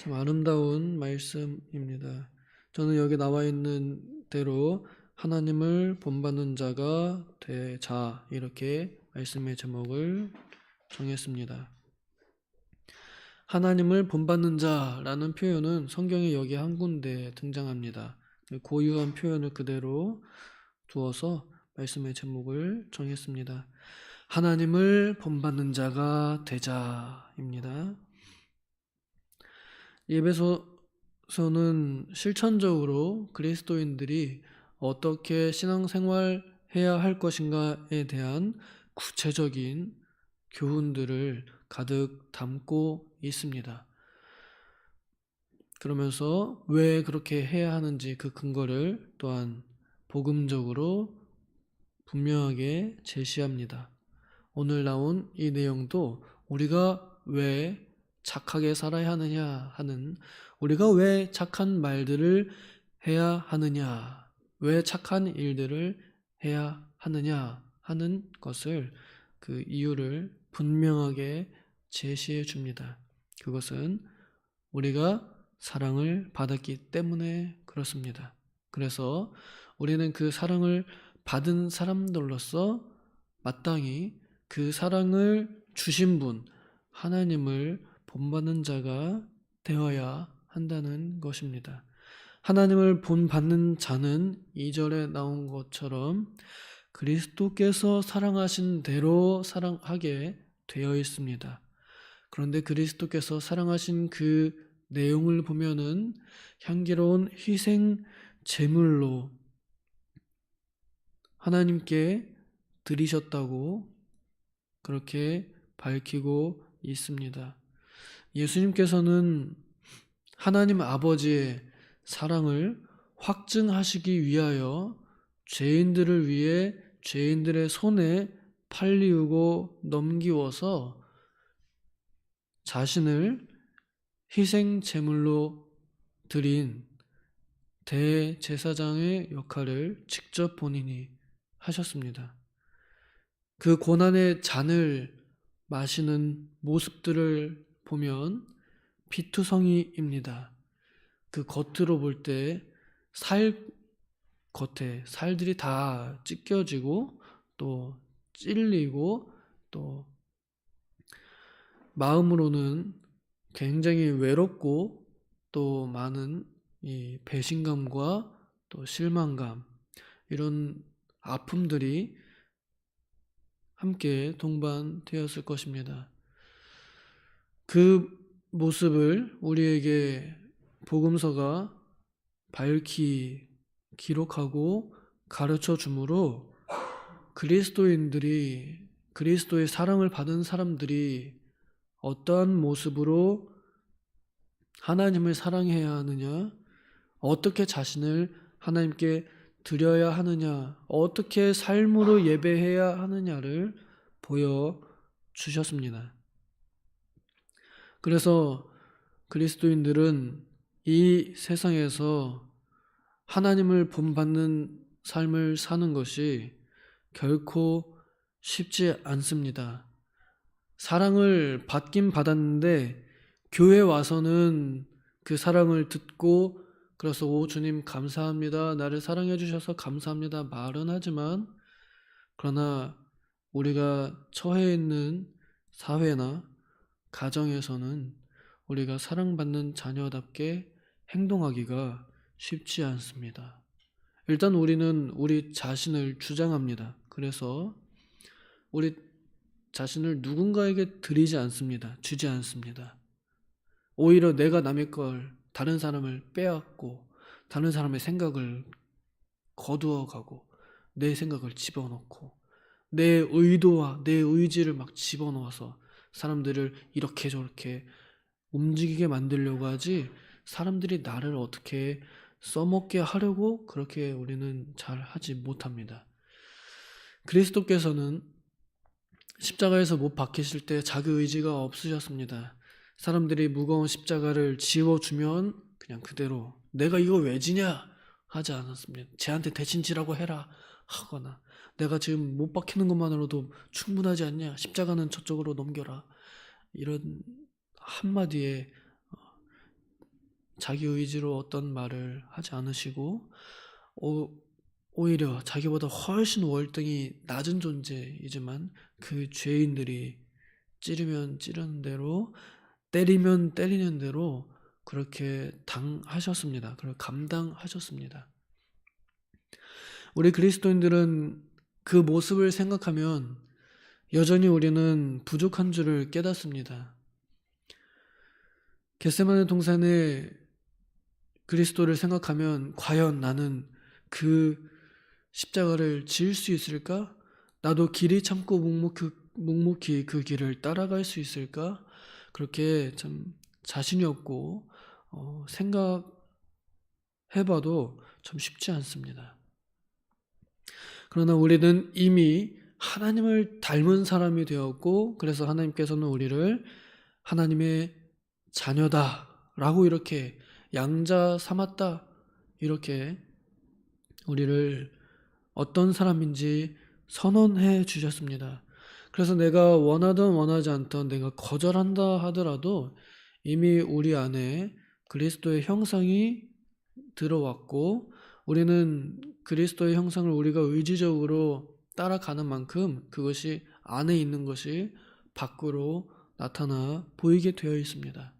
참 아름다운 말씀입니다. 저는 여기 나와 있는 대로 하나님을 본받는 자가 되자 이렇게 말씀의 제목을 정했습니다. 하나님을 본받는 자라는 표현은 성경에 여기 한 군데 등장합니다. 고유한 표현을 그대로 두어서 말씀의 제목을 정했습니다. 하나님을 본받는 자가 되자입니다. 예배소서는 실천적으로 그리스도인들이 어떻게 신앙생활 해야 할 것인가에 대한 구체적인 교훈들을 가득 담고 있습니다. 그러면서 왜 그렇게 해야 하는지 그 근거를 또한 복음적으로 분명하게 제시합니다. 오늘 나온 이 내용도 우리가 왜 착하게 살아야 하느냐 하는 우리가 왜 착한 말들을 해야 하느냐, 왜 착한 일들을 해야 하느냐 하는 것을 그 이유를 분명하게 제시해 줍니다. 그것은 우리가 사랑을 받았기 때문에 그렇습니다. 그래서 우리는 그 사랑을 받은 사람들로서 마땅히 그 사랑을 주신 분, 하나님을 본받는 자가 되어야 한다는 것입니다. 하나님을 본받는 자는 2절에 나온 것처럼 그리스도께서 사랑하신 대로 사랑하게 되어 있습니다. 그런데 그리스도께서 사랑하신 그 내용을 보면은 향기로운 희생 제물로 하나님께 드리셨다고 그렇게 밝히고 있습니다. 예수님께서는 하나님 아버지의 사랑을 확증하시기 위하여 죄인들을 위해 죄인들의 손에 팔리우고 넘기워서 자신을 희생 제물로 드린 대제사장의 역할을 직접 본인이 하셨습니다. 그 고난의 잔을 마시는 모습들을 보면 피투성이입니다. 그 겉으로 볼 때 살 겉에 살들이 다 찢겨지고 또 찔리고 또 마음으로는 굉장히 외롭고 또 많은 이 배신감과 또 실망감 이런 아픔들이 함께 동반되었을 것입니다. 그 모습을 우리에게 복음서가 밝히 기록하고 가르쳐 주므로 그리스도인들이 그리스도의 사랑을 받은 사람들이 어떠한 모습으로 하나님을 사랑해야 하느냐, 어떻게 자신을 하나님께 드려야 하느냐, 어떻게 삶으로 예배해야 하느냐를 보여 주셨습니다. 그래서 그리스도인들은 이 세상에서 하나님을 본받는 삶을 사는 것이 결코 쉽지 않습니다. 사랑을 받긴 받았는데 교회 와서는 그 사랑을 듣고 그래서 오 주님 감사합니다. 나를 사랑해 주셔서 감사합니다. 말은 하지만 그러나 우리가 처해 있는 사회나 가정에서는 우리가 사랑받는 자녀답게 행동하기가 쉽지 않습니다. 일단 우리는 우리 자신을 주장합니다. 그래서 우리 자신을 누군가에게 드리지 않습니다. 주지 않습니다. 오히려 내가 남의 걸 다른 사람을 빼앗고 다른 사람의 생각을 거두어 가고 내 생각을 집어넣고 내 의도와 내 의지를 막 집어넣어서 사람들을 이렇게 저렇게 움직이게 만들려고 하지 사람들이 나를 어떻게 써먹게 하려고 그렇게 우리는 잘 하지 못합니다. 그리스도께서는 십자가에서 못 박히실 때 자기 의지가 없으셨습니다. 사람들이 무거운 십자가를 지워주면 그냥 그대로 내가 이거 왜 지냐 하지 않았습니다. 쟤한테 대신 지라고 해라 하거나 내가 지금 못 박히는 것만으로도 충분하지 않냐 십자가는 저쪽으로 넘겨라 이런 한마디에 어, 자기 의지로 어떤 말을 하지 않으시고 오, 오히려 자기보다 훨씬 월등히 낮은 존재이지만 그 죄인들이 찌르면 찌르는 대로 때리면 때리는 대로 그렇게 당하셨습니다. 그걸 감당하셨습니다. 우리 그리스도인들은 그 모습을 생각하면 여전히 우리는 부족한 줄을 깨닫습니다. 겟세마네 동산에 그리스도를 생각하면 과연 나는 그 십자가를 지을 수 있을까? 나도 길이 참고 묵묵히, 묵묵히 그 길을 따라갈 수 있을까? 그렇게 참 자신이 없고 어, 생각해봐도 참 쉽지 않습니다. 그러나 우리는 이미 하나님을 닮은 사람이 되었고 그래서 하나님께서는 우리를 하나님의 자녀다 라고 이렇게 양자 삼았다 이렇게 우리를 어떤 사람인지 선언해 주셨습니다. 그래서 내가 원하든 원하지 않던 내가 거절한다 하더라도 이미 우리 안에 그리스도의 형상이 들어왔고 우리는 그리스도의 형상을 우리가 의지적으로 따라가는 만큼 그것이 안에 있는 것이 밖으로 나타나 보이게 되어 있습니다.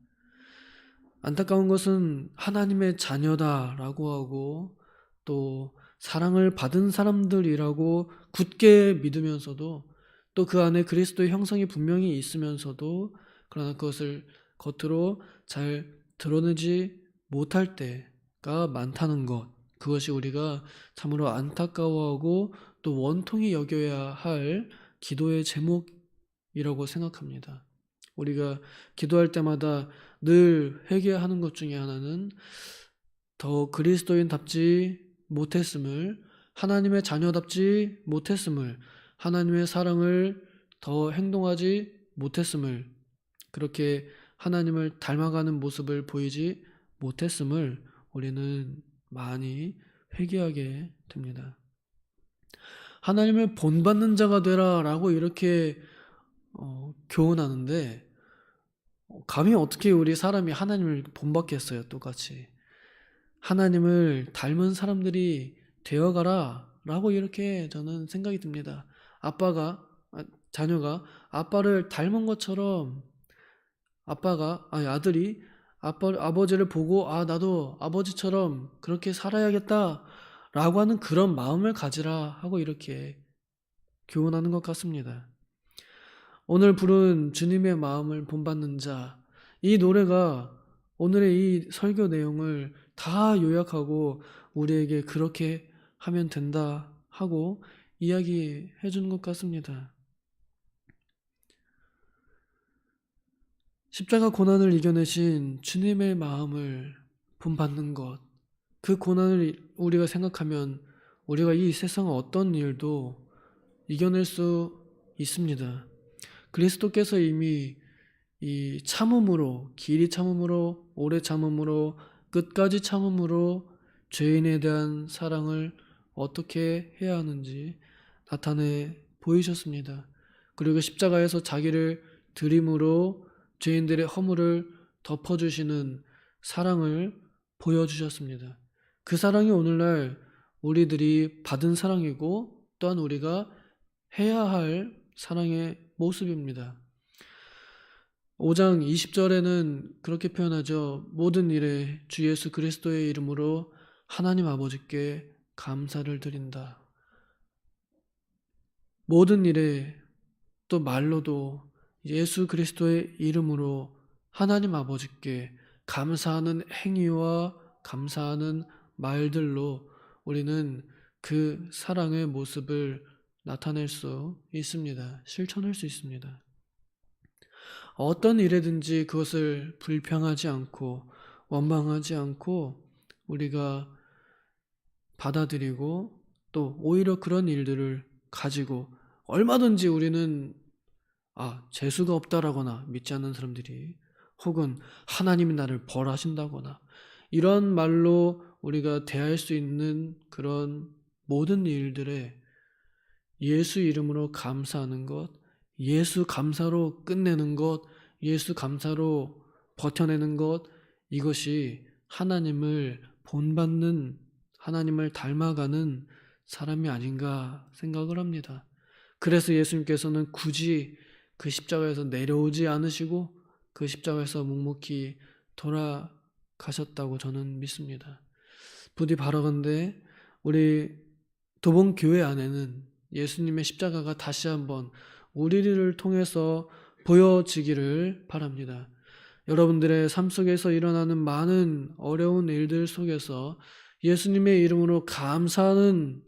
안타까운 것은 하나님의 자녀다라고 하고 또 사랑을 받은 사람들이라고 굳게 믿으면서도 또 그 안에 그리스도의 형상이 분명히 있으면서도 그러나 그것을 겉으로 잘 드러내지 못할 때가 많다는 것. 그것이 우리가 참으로 안타까워하고 또 원통이 여겨야 할 기도의 제목이라고 생각합니다. 우리가 기도할 때마다 늘 회개하는 것 중에 하나는 더 그리스도인답지 못했음을 하나님의 자녀답지 못했음을 하나님의 사랑을 더 행동하지 못했음을 그렇게 하나님을 닮아가는 모습을 보이지 못했음을 우리는 많이 회개하게 됩니다. 하나님을 본받는 자가 되라 라고 이렇게 어, 교훈하는데 어, 감히 어떻게 우리 사람이 하나님을 본받겠어요? 똑같이 하나님을 닮은 사람들이 되어가라 라고 이렇게 저는 생각이 듭니다. 아빠가 아, 자녀가 아빠를 닮은 것처럼 아빠가 아니 아들이 아빠 아버지를 보고 아 나도 아버지처럼 그렇게 살아야겠다라고 하는 그런 마음을 가지라 하고 이렇게 교훈하는 것 같습니다. 오늘 부른 주님의 마음을 본받는 자 이 노래가 오늘의 이 설교 내용을 다 요약하고 우리에게 그렇게 하면 된다 하고 이야기해 주는 것 같습니다. 십자가 고난을 이겨내신 주님의 마음을 본받는 것, 그 고난을 우리가 생각하면 우리가 이 세상 어떤 일도 이겨낼 수 있습니다. 그리스도께서 이미 이 참음으로, 길이 참음으로, 오래 참음으로, 끝까지 참음으로 죄인에 대한 사랑을 어떻게 해야 하는지 나타내 보이셨습니다. 그리고 십자가에서 자기를 드림으로 죄인들의 허물을 덮어주시는 사랑을 보여주셨습니다. 그 사랑이 오늘날 우리들이 받은 사랑이고 또한 우리가 해야 할 사랑의 모습입니다. 5장 20절에는 그렇게 표현하죠. 모든 일에 주 예수 그리스도의 이름으로 하나님 아버지께 감사를 드린다. 모든 일에 또 말로도 예수 그리스도의 이름으로 하나님 아버지께 감사하는 행위와 감사하는 말들로 우리는 그 사랑의 모습을 나타낼 수 있습니다. 실천할 수 있습니다. 어떤 일에든지 그것을 불평하지 않고 원망하지 않고 우리가 받아들이고 또 오히려 그런 일들을 가지고 얼마든지 우리는 아, 재수가 없다라거나 믿지 않는 사람들이 혹은 하나님이 나를 벌하신다거나 이런 말로 우리가 대할 수 있는 그런 모든 일들에 예수 이름으로 감사하는 것, 예수 감사로 끝내는 것, 예수 감사로 버텨내는 것, 이것이 하나님을 본받는 하나님을 닮아가는 사람이 아닌가 생각을 합니다. 그래서 예수님께서는 굳이 그 십자가에서 내려오지 않으시고 그 십자가에서 묵묵히 돌아가셨다고 저는 믿습니다. 부디 바라건대 우리 도봉 교회 안에는 예수님의 십자가가 다시 한번 우리를 통해서 보여지기를 바랍니다. 여러분들의 삶 속에서 일어나는 많은 어려운 일들 속에서 예수님의 이름으로 감사하는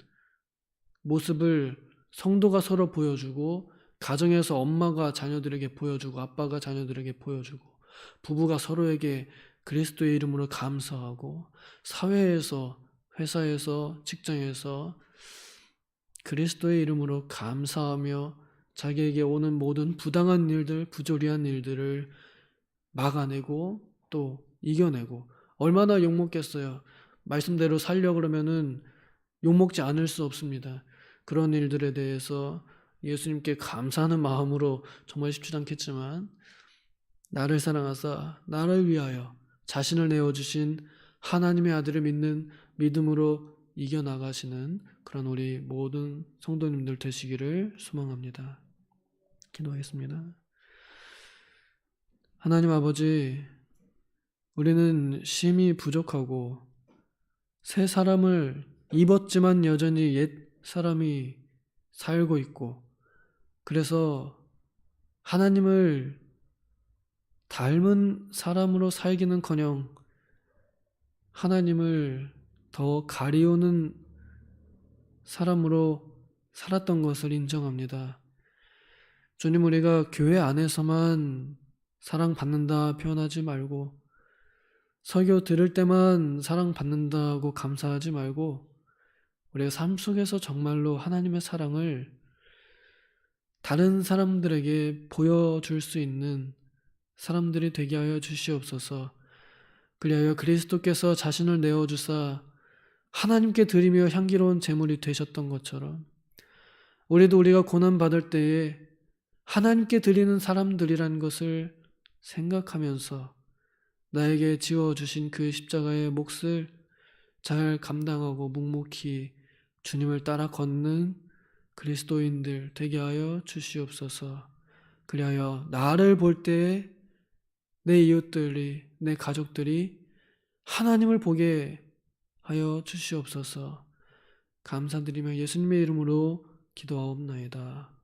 모습을 성도가 서로 보여주고 가정에서 엄마가 자녀들에게 보여주고 아빠가 자녀들에게 보여주고 부부가 서로에게 그리스도의 이름으로 감사하고 사회에서 회사에서 직장에서 그리스도의 이름으로 감사하며 자기에게 오는 모든 부당한 일들, 부조리한 일들을 막아내고 또 이겨내고 얼마나 욕먹겠어요. 말씀대로 살려 그러면은 욕먹지 않을 수 없습니다. 그런 일들에 대해서 예수님께 감사하는 마음으로 정말 쉽지 않겠지만 나를 사랑하사 나를 위하여 자신을 내어주신 하나님의 아들을 믿는 믿음으로 이겨나가시는 그런 우리 모든 성도님들 되시기를 소망합니다. 기도하겠습니다. 하나님 아버지, 우리는 심히 부족하고 새 사람을 입었지만 여전히 옛 사람이 살고 있고 그래서 하나님을 닮은 사람으로 살기는 커녕 하나님을 더 가리우는 사람으로 살았던 것을 인정합니다. 주님, 우리가 교회 안에서만 사랑받는다 표현하지 말고, 설교 들을 때만 사랑받는다고 감사하지 말고, 우리가 삶 속에서 정말로 하나님의 사랑을 다른 사람들에게 보여줄 수 있는 사람들이 되게 하여 주시옵소서. 그리하여 그리스도께서 자신을 내어주사 하나님께 드리며 향기로운 제물이 되셨던 것처럼 우리도 우리가 고난 받을 때에 하나님께 드리는 사람들이란 것을 생각하면서 나에게 지워 주신 그 십자가의 몫을 잘 감당하고 묵묵히 주님을 따라 걷는 그리스도인들 되게 하여 주시옵소서. 그리하여 나를 볼 때에 내 이웃들이, 내 가족들이 하나님을 보게 하여 주시옵소서. 감사드리며 예수님의 이름으로 기도하옵나이다.